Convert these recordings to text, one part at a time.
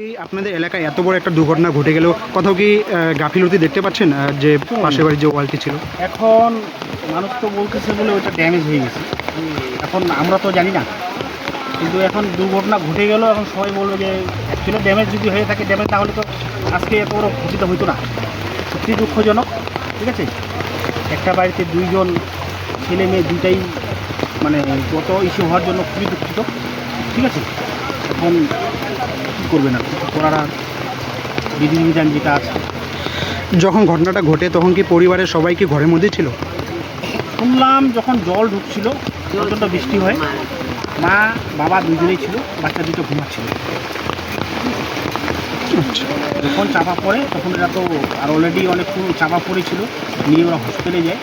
এই আপনাদের এলাকায় এত বড় একটা দুর্ঘটনা ঘটে গেল। কোথাও কি গাফিলতি দেখতে পাচ্ছেন? যে পাশের বাড়ির যে ওয়ালটি ছিল? এখন মানুষ তো বলতেছে বলে ওইটা ড্যামেজ হয়ে গেছে। এখন আমরা তো জানি না। কিন্তু এখন দুর্ঘটনা ঘটে গেল, এখন সবাই বলবে যে অ্যাকচুয়ালি ড্যামেজ যদি হয়ে থাকে ড্যামেজ তাহলে তো আজকে এত বড় ক্ষতিটা হইতো না। সত্যি দুঃখজনক, ঠিক আছে? একটা বাড়িতে দুইজন ছেলে মেয়ে দুইটাই মানে গত ইস্যু হওয়ার জন্য খুবই দুঃখিত, ঠিক আছে? এখন করবে না আর বিধিবিধান যেটা আছে। যখন ঘটনাটা ঘটে তখন কি পরিবারের সবাই কি ঘরের মধ্যে ছিল? শুনলাম যখন জল ঢুকছিল প্রচণ্ড বৃষ্টি হয়। মা বাবা দুজনেই ছিল বাচ্চা দুটো ঘুমাচ্ছিল। আচ্ছা। যখন চাপা পড়ে তখন এরা তো আর অলরেডি অনেক চাপা পড়েছিল। নিয়ে ওরা হসপিটালে যায়।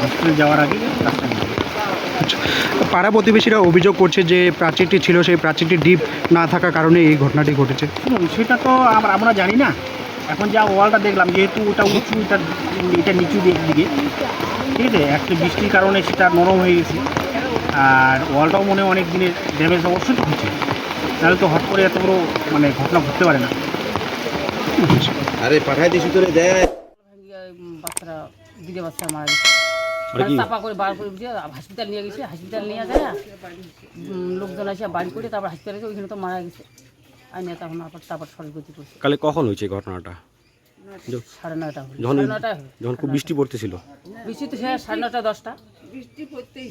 হসপিটালে যাওয়ার আগে রাস্তা নিয়ে যায়। আচ্ছা পাড়া প্রতিবেশীরা অভিযোগ করছে যে প্রাচীরটি ছিল সেই প্রাচীরটি ডিপ না থাকার কারণে এই ঘটনাটি ঘটেছে। সেটা তো আমরা আমরা জানি না। এখন যা ওয়ালটা দেখলাম যেহেতু ওটা উঁচু এটা এটা নিচু দিক দিকে। ঠিক আছে একটা বৃষ্টির কারণে সেটা নরম হয়ে গেছে। আর ওয়ালটাও মনে হয় অনেক দিনের ড্যামেজ অবশ্যই হয়েছে। তাহলে তো হট করে এত বড় মানে ঘটনা ঘটতে পারে না। আরে পাঠাই দিছি তোরে দেয় বাচ্চারা দিকে বাচ্চা মারা গেছে চাপা করে বার করে দিয়ে হসপিটাল নিয়ে গেছে হসপিটাল নিয়ে যায় লোকজন আসে বাড়ি করে তারপর হসপিটালে ওইখানে তো মারা গেছে। তখন আবার তারপর সরগতি করছে। কালে কখন হয়েছে ঘটনাটা? সাড়ে নয়টা যখন নয়টা যখন খুব বৃষ্টি পড়তেছিল? বৃষ্টি তো সে সাড়ে নয়টা দশটা। বৃষ্টি পড়তেই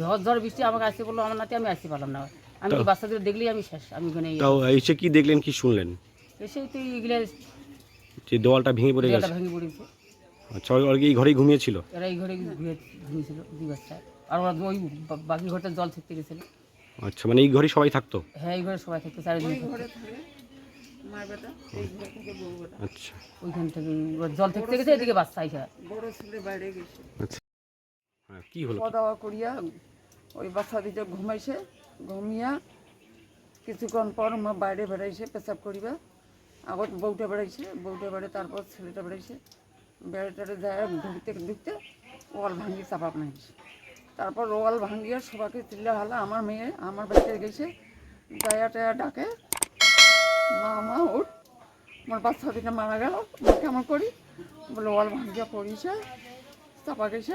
ঝড় ঝড় বৃষ্টি আমাকে আসতে বলল আমার নাতে আমি আসতে পারলাম না। আমি বাচ্চাদের দেখলেই আমি শেষ আমি ওখানে এসে কি দেখলেন কি শুনলেন? এসে তো এগুলো যে দেওয়ালটা ভেঙে পড়ে গেছে। ভেঙে পড়েছে। আচ্ছা ওর- এই ঘরেই ঘুমিয়েছিল? এরা এই ঘরে ঘুমিয়েছিল দুই বাচ্চা আর ওরা ওই বা- বাকি ঘরটা জল থেকে গেছিল। আচ্ছা মানে এই ঘরেই সবাই থাকতো? হ্যাঁ এই ঘরে সবাই থাকতো চারিদিন আচ্ছা। ওইখান থেকে ওরা জল থেকে গেছে এদিকে বাচ্চা আইসা। আচ্ছা। হ্যাঁ কি হলো? খাওয়া দাওয়া করিয়া ওই বাচ্চা দুটো ঘুমাইছে ঘুমিয়া কিছুক্ষণ পর মা বাইরে বেড়াইছে পেশাব করিবা। আগত বউটা বেড়াইছে বউটা বেড়ে তারপর ছেলেটা বেড়াইছে। বেড়াটারে যায় ঢুকতে ঢুকতে ওয়াল ভাঙিয়ে চাপা নাইছে তারপর ওয়াল ভাঙিয়ে সবাইকে চিল্লা হালা আমার মেয়ে আমার বাড়িতে গেছে গায়া টায়া ডাকে মা মা উঠ আমার বাচ্চা দুটা মারা গেল আমার করি। বলে ওয়াল ভাঙিয়া পড়িছে চাপা গেছে।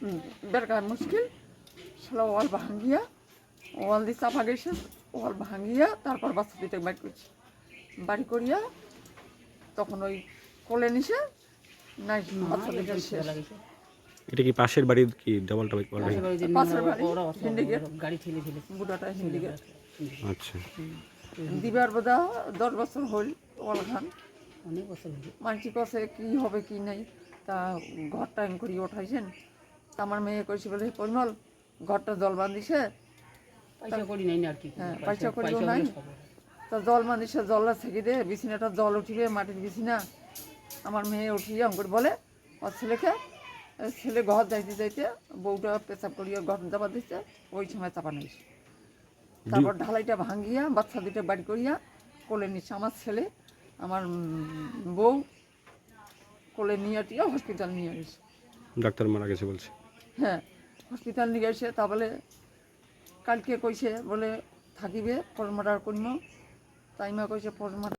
হুম, মুশকিল। সেটা ওয়াল ভাঙিয়া ওয়াল দিয়ে চাপা গেছে ওয়াল ভাঙিয়া তারপর বাচ্চা দুটো বাড়ি করছে। বাড়ি করিয়া তখন ওই কোলে নিছে নাই বাচ্চা দুটো শেষ এটা কি পাশের বাড়ির কি গাড়ি ঠেলে বুড়াটা হিন্দিকে। আচ্ছা। দিবার বোধা দশ বছর হল ওয়াল খান অনেক বছর হলো মানছি কষে কি হবে কি নাই তা ঘরটা এম করি উঠাইছেন। তা আমার মেয়ে কইছে বলে "হে পরিমল ঘরটা জল বান্ধিছে। পয়সা করি নাই না আর কি। হ্যাঁ, পয়সা করিও নাই। তা জল বান্ধিছে জলটা থেকে দে বিছানাটা জল উঠিবে মাটির বিছানা। আমার মেয়ে উঠিয়ে অঙ্কুর বলে আমার ছেলেকে ছেলে ঘর যাইতে যাইতে বউটা পেশাব করিয়া ঘর চাপা দিচ্ছে ওই সময় চাপা নিয়েছে। তারপর ঢালাইটা ভাঙিয়া বাচ্চা দুটো বাড়ি করিয়া কোলে নিচ্ছে আমার ছেলে আমার বউ কোলে নিয়ে টিয়া হসপিটাল নিয়ে গেছে ডাক্তার মারা গেছে বলছে। হ্যাঁ হসপিটাল নিয়ে গেছে তা বলে কালকে কইছে বলে থাকিবে পরমাটার করিম। তাইমা কইছে পরমাটা